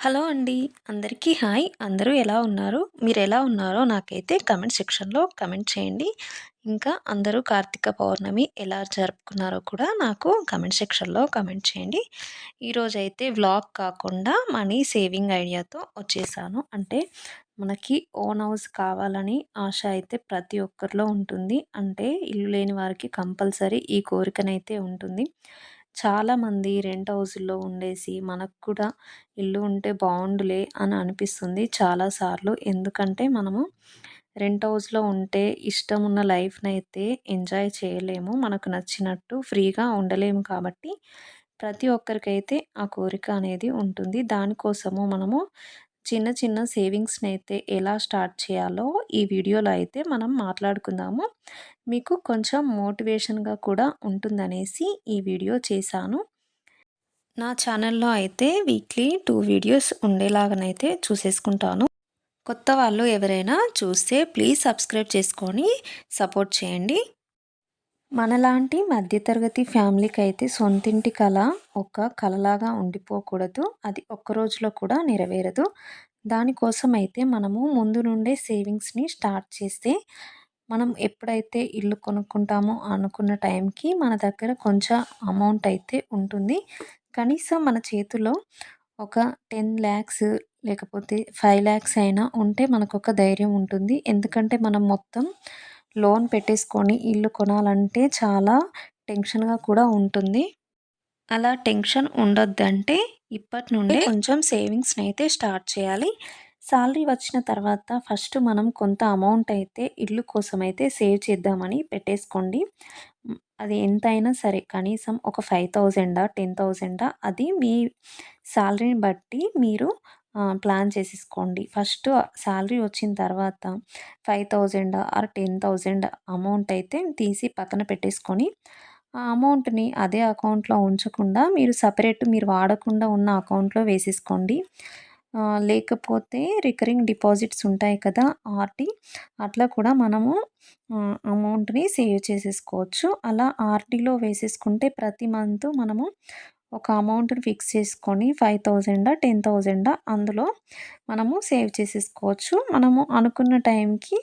Hello అండి. అందరికీ hi. అందరూ ఎలా ఉన్నారు? మీరు ఎలా ఉన్నారో నాకైతే కమెంట్ సెక్షన్లో కమెంట్ చేయండి. ఇంకా అందరూ కార్తీక పౌర్ణమి ఎలా జరుపుకున్నారో కూడా నాకు కమెంట్ సెక్షన్లో కమెంట్ చేయండి. ఈరోజైతే వ్లాగ్ కాకుండా మనీ సేవింగ్ ఐడియాతో వచ్చేసాను. అంటే మనకి ఓన్ హౌస్ కావాలని ఆశ అయితే ప్రతి ఒక్కరిలో ఉంటుంది. అంటే ఇల్లు లేని వారికి కంపల్సరీ ఈ కోరికనైతే ఉంటుంది. చాలామంది రెంట్ హౌస్‌లో ఉండేసి మనకు కూడా ఇల్లు ఉంటే బాగుండులే అని అనిపిస్తుంది చాలాసార్లు. ఎందుకంటే మనము రెంట్ హౌస్‌లో ఉంటే ఇష్టం ఉన్న లైఫ్‌నైతే ఎంజాయ్ చేయలేము. మనకు నచ్చినట్టు ఫ్రీగా ఉండలేము కాబట్టి ప్రతి ఒక్కరికైతే ఆ కోరిక అనేది ఉంటుంది. దానికోసము మనము చిన్న చిన్న సేవింగ్స్ని అయితే ఎలా స్టార్ట్ చేయాలో ఈ వీడియోలో అయితే మనం మాట్లాడుకుందాము. మీకు కొంచెం మోటివేషన్గా కూడా ఉంటుందనేసి ఈ వీడియో చేశాను. నా ఛానల్లో అయితే వీక్లీ టూ వీడియోస్ ఉండేలాగానైతే చూసేసుకుంటాను. కొత్త వాళ్ళు ఎవరైనా చూస్తే ప్లీజ్ సబ్స్క్రైబ్ చేసుకొని సపోర్ట్ చేయండి. మనలాంటి మధ్యతరగతి ఫ్యామిలీకి అయితే సొంతింటి కళ ఒక కళలాగా ఉండిపోకూడదు. అది ఒక్క రోజులో కూడా నెరవేరదు. దానికోసం అయితే మనము ముందు నుండే సేవింగ్స్ని స్టార్ట్ చేస్తే మనం ఎప్పుడైతే ఇల్లు కొనుక్కుంటామో అనుకున్న టైంకి మన దగ్గర కొంచెం అమౌంట్ అయితే ఉంటుంది. కనీసం మన చేతిలో ఒక టెన్ ల్యాక్స్ లేకపోతే ఫైవ్ ల్యాక్స్ అయినా ఉంటే మనకు ఒక ధైర్యం ఉంటుంది. ఎందుకంటే మనం మొత్తం లోన్ పెట్టేసుకొని ఇల్లు కొనాలంటే చాలా టెన్షన్గా కూడా ఉంటుంది. అలా టెన్షన్ ఉండొద్దంటే ఇప్పటి నుండి కొంచెం సేవింగ్స్ని అయితే స్టార్ట్ చేయాలి. శాలరీ వచ్చిన తర్వాత ఫస్ట్ మనం కొంత అమౌంట్ అయితే ఇల్లు కోసం అయితే సేవ్ చేద్దామని పెట్టేసుకోండి. అది ఎంతైనా సరే కనీసం ఒక ఫైవ్ థౌజండా టెన్ థౌజండా అది మీ శాలరీని బట్టి మీరు ప్లాన్ చేసేసుకోండి. ఫస్ట్ శాలరీ వచ్చిన తర్వాత five thousand or ten thousand amount అయితే తీసి పక్కన పెట్టేసుకొని ఆ అమౌంట్ని అదే అకౌంట్లో ఉంచకుండా మీరు సపరేట్ మీరు వాడకుండా ఉన్న అకౌంట్లో వేసేసుకోండి. లేకపోతే రికరింగ్ డిపాజిట్స్ ఉంటాయి కదా ఆర్డి అట్లా కూడా మనము అమౌంట్ని సేవ్ చేసేసుకోవచ్చు. అలా ఆర్డీలో వేసేసుకుంటే ప్రతి మంత్ మనము ఒక అమౌంట్ని ఫిక్స్ చేసుకొని ఫైవ్ థౌజండా టెన్ థౌజండా అందులో మనము సేవ్ చేసేసుకోవచ్చు. మనము అనుకున్న టైంకి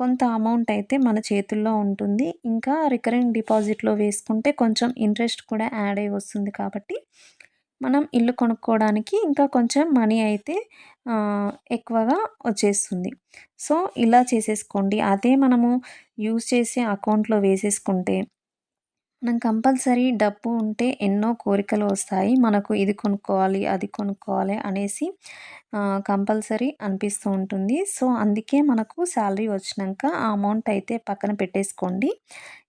కొంత అమౌంట్ అయితే మన చేతుల్లో ఉంటుంది. ఇంకా రికరింగ్ డిపాజిట్లో వేసుకుంటే కొంచెం ఇంట్రెస్ట్ కూడా యాడ్ అయి వస్తుంది కాబట్టి మనం ఇల్లు కొనుక్కోవడానికి ఇంకా కొంచెం మనీ అయితే ఎక్కువగా వచ్చేస్తుంది. సో ఇలా చేసేసుకోండి. అదే మనము యూజ్ చేసే అకౌంట్లో వేసేసుకుంటే మనం కంపల్సరీ డబ్బు ఉంటే ఎన్నో కోరికలు వస్తాయి. మనకు ఇది కొనుక్కోవాలి అది కొనుక్కోవాలి అనేసి కంపల్సరీ అనిపిస్తూ ఉంటుంది. సో అందుకే మనకు శాలరీ వచ్చినాక ఆ అమౌంట్ అయితే పక్కన పెట్టేసుకోండి.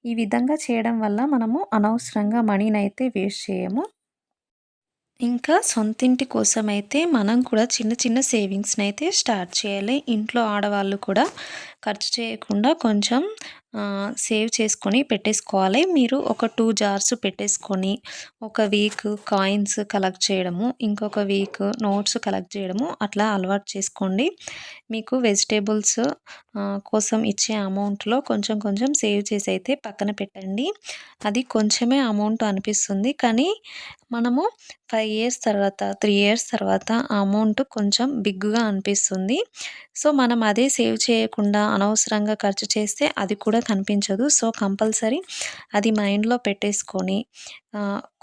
ఈ విధంగా చేయడం వల్ల మనము అనవసరంగా మనీని అయితే వేస్ట్ చేయము. ఇంకా సొంతింటి కోసం అయితే మనం కూడా చిన్న చిన్న సేవింగ్స్ని అయితే స్టార్ట్ చేయాలి. ఇంట్లో ఆడవాళ్ళు కూడా ఖర్చు చేయకుండా కొంచెం సేవ్ చేసుకొని పెట్టేసుకోవాలి. మీరు ఒక టూ జార్స్ పెట్టేసుకొని ఒక వీక్ కాయిన్స్ కలెక్ట్ చేయడము ఇంకొక వీక్ నోట్స్ కలెక్ట్ చేయడము అట్లా అలవాటు చేసుకోండి. మీకు వెజిటేబుల్స్ కోసం ఇచ్చే అమౌంట్లో కొంచెం కొంచెం సేవ్ చేసి అయితే పక్కన పెట్టండి. అది కొంచెమే అమౌంట్ అనిపిస్తుంది. కానీ మనము ఫైవ్ ఇయర్స్ తర్వాత త్రీ ఇయర్స్ తర్వాత ఆ అమౌంట్ కొంచెం బిగ్గా అనిపిస్తుంది. సో మనం అదే సేవ్ చేయకుండా అనవసరంగా ఖర్చు చేస్తే అది కూడా కనిపించదు. సో కంపల్సరీ అది మైండ్లో పెట్టేసుకొని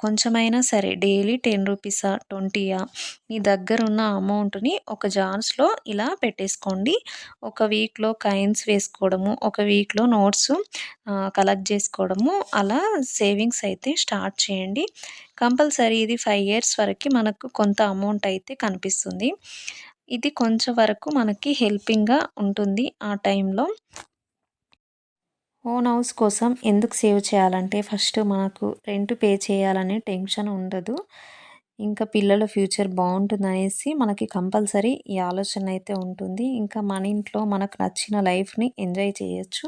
కొంచెమైనా సరే డైలీ టెన్ రూపీసా ట్వంటీయా మీ దగ్గర ఉన్న అమౌంట్ని ఒక జార్స్లో ఇలా పెట్టేసుకోండి. ఒక వీక్లో కైన్స్ వేసుకోవడము ఒక వీక్లో నోట్స్ కలెక్ట్ చేసుకోవడము అలా సేవింగ్స్ అయితే స్టార్ట్ చేయండి. కంపల్సరీ ఇది ఫైవ్ ఇయర్స్ వరకు మనకు కొంత అమౌంట్ అయితే కనిపిస్తుంది. ఇది కొంచెం వరకు మనకి హెల్పింగ్గా ఉంటుంది ఆ టైంలో. ఓన్ హౌస్ కోసం ఎందుకు సేవ్ చేయాలంటే ఫస్ట్ మనకు రెంట్ పే చేయాలనే టెన్షన్ ఉండదు. ఇంకా పిల్లల ఫ్యూచర్ బాగుంటుంది అనేసి మనకి కంపల్సరీ ఈ ఆలోచన అయితే ఉంటుంది. ఇంకా మన ఇంట్లో మనకు నచ్చిన లైఫ్ని ఎంజాయ్ చేయొచ్చు.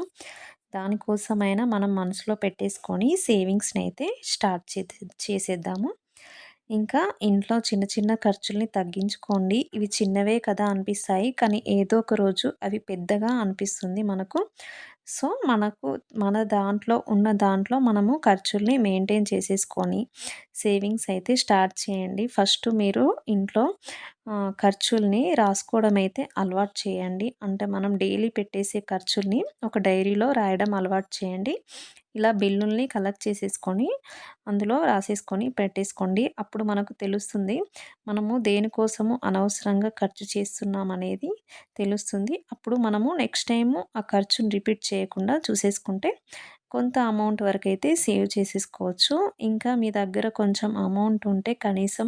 దానికోసమైనా మనం మనసులో పెట్టేసుకొని సేవింగ్స్ని అయితే స్టార్ట్ చే చేసేద్దాము. ఇంకా ఇంట్లో చిన్న చిన్న ఖర్చుల్ని తగ్గించుకోండి. ఇవి చిన్నవే కదా అనిపిస్తాయి. కానీ ఏదో ఒక రోజు అవి పెద్దగా అనిపిస్తుంది మనకు. సో మనకు మన దాంట్లో ఉన్న దాంట్లో మనము ఖర్చుల్ని మెయింటైన్ చేసేసుకొని సేవింగ్స్ అయితే స్టార్ట్ చేయండి. ఫస్ట్ మీరు ఇంట్లో ఖర్చుల్ని రాసుకోవడం అయితే అలవాటు చేయండి. అంటే మనం డైలీ పెట్టేసే ఖర్చుల్ని ఒక డైరీలో రాయడం అలవాటు చేయండి. ఇలా బిల్లుల్ని కలెక్ట్ చేసేసుకొని అందులో రాసేసుకొని పెట్టేసుకోండి. అప్పుడు మనకు తెలుస్తుంది. మనము దేనికోసము అనవసరంగా ఖర్చు చేస్తున్నాం అనేది తెలుస్తుంది. అప్పుడు మనము నెక్స్ట్ టైము ఆ ఖర్చుని రిపీట్ చేయకుండా చూసేసుకుంటే కొంత అమౌంట్ వరకు అయితే సేవ్ చేసేసుకోవచ్చు. ఇంకా మీ దగ్గర కొంచెం అమౌంట్ ఉంటే కనీసం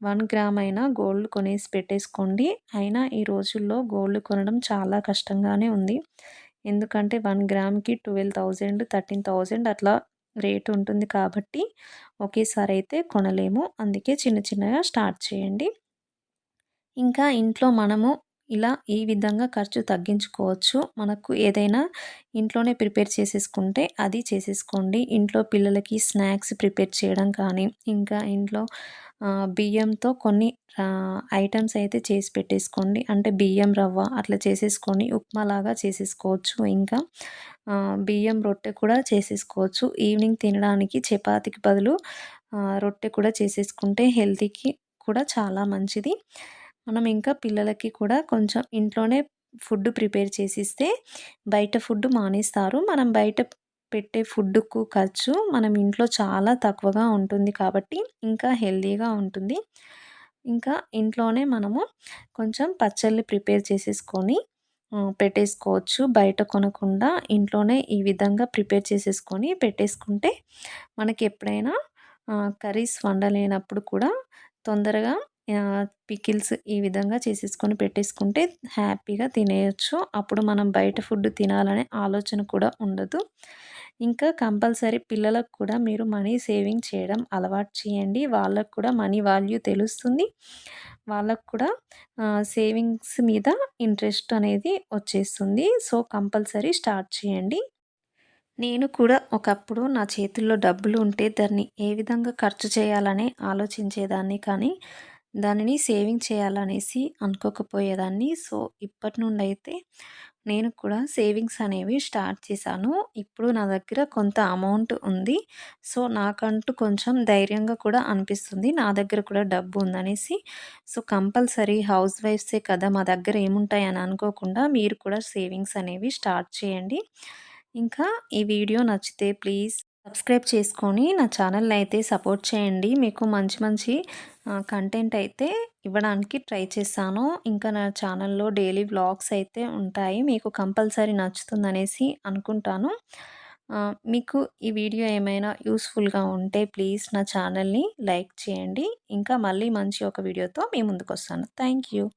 వన్ గ్రామ్ అయినా గోల్డ్ కొనేసి పెట్టేసుకోండి. అయినా ఈ రోజుల్లో గోల్డ్ కొనడం చాలా కష్టంగానే ఉంది. ఎందుకంటే వన్ గ్రామ్‌కి 12,000, 13,000 అట్లా రేట్ ఉంటుంది కాబట్టి ఒకేసారి అయితే కొనలేము. అందుకే చిన్న చిన్నగా స్టార్ట్ చేయండి. ఇంకా ఇంట్లో మనము ఇలా ఈ విధంగా ఖర్చు తగ్గించుకోవచ్చు. మనకు ఏదైనా ఇంట్లోనే ప్రిపేర్ చేసేసుకుంటే అది చేసేసుకోండి. ఇంట్లో పిల్లలకి స్నాక్స్ ప్రిపేర్ చేయడం కానీ, ఇంకా ఇంట్లో బియ్యంతో కొన్ని ఐటమ్స్ అయితే చేసి పెట్టేసుకోండి. అంటే బియ్యం రవ్వ అట్లా చేసేసుకొని ఉప్మాలాగా చేసేసుకోవచ్చు. ఇంకా బియ్యం రొట్టె కూడా చేసేసుకోవచ్చు. ఈవినింగ్ తినడానికి చపాతీకి బదులు రొట్టె కూడా చేసేసుకుంటే హెల్తీకి కూడా చాలా మంచిది. మనం ఇంకా పిల్లలకి కూడా కొంచెం ఇంట్లోనే ఫుడ్ ప్రిపేర్ చేసిస్తే బయట ఫుడ్ మానేస్తారు. మనం బయట పెట్టే ఫుడ్‌కు ఖర్చు మనం ఇంట్లో చాలా తక్కువగా ఉంటుంది కాబట్టి ఇంకా హెల్తీగా ఉంటుంది. ఇంకా ఇంట్లోనే మనము కొంచెం పచ్చళ్ళు ప్రిపేర్ చేసేసుకొని పెట్టేసుకోవచ్చు. బయట కొనకుండా ఇంట్లోనే ఈ విధంగా ప్రిపేర్ చేసేసుకొని పెట్టేసుకుంటే మనకి ఎప్పుడైనా కర్రీస్ వండలేనప్పుడు కూడా తొందరగా పికిల్స్ ఈ విధంగా చేసేసుకొని పెట్టేసుకుంటే హ్యాపీగా తినేయచ్చు అప్పుడు మనం బయట ఫుడ్ తినాలనే ఆలోచన కూడా ఉండదు. ఇంకా కంపల్సరీ పిల్లలకు కూడా మీరు మనీ సేవింగ్ చేయడం అలవాటు చేయండి. వాళ్ళకు కూడా మనీ వాల్యూ తెలుస్తుంది. వాళ్ళకు కూడా సేవింగ్స్ మీద ఇంట్రెస్ట్ అనేది వచ్చేస్తుంది. సో, కంపల్సరీ స్టార్ట్ చేయండి. నేను కూడా ఒకప్పుడు నా చేతుల్లో డబ్బులు ఉంటే దాన్ని ఏ విధంగా ఖర్చు చేయాలని ఆలోచించేదాన్ని. కానీ దానిని సేవింగ్ చేయాలనేసి అనుకోకపోయేదాన్ని. సో, ఇప్పటి నుండైతే నేను కూడా సేవింగ్స్ అనేవి స్టార్ట్ చేశాను. ఇప్పుడు నా దగ్గర కొంత అమౌంట్ ఉంది. సో, నాకంటూ కొంచెం ధైర్యంగా కూడా అనిపిస్తుంది. నా దగ్గర కూడా డబ్బు ఉందనేసి. సో, కంపల్సరీ హౌస్ వైఫ్సే కదా! మా దగ్గర ఏముంటాయని అనుకోకుండా మీరు కూడా సేవింగ్స్ అనేవి స్టార్ట్ చేయండి. ఇంకా ఈ వీడియో నచ్చితే ప్లీజ్ సబ్స్క్రైబ్ చేసుకొని నా ఛానల్‌ని అయితే సపోర్ట్ చేయండి. మీకు మంచి మంచి కంటెంట్ అయితే ఇవ్వడానికి ట్రై చేశాను. ఇంకా నా ఛానల్‌లో డైలీ వ్లాగ్స్ అయితే ఉంటాయి. మీకు కంపల్సరీ నచ్చుతుందనేసి అనుకుంటాను. మీకు ఈ వీడియో ఏమైనా యూస్ఫుల్గా ఉంటే ప్లీజ్ నా ఛానల్‌ని లైక్ చేయండి. ఇంకా మళ్ళీ మంచి ఒక వీడియోతో మీ ముందుకొస్తాను. Thank you.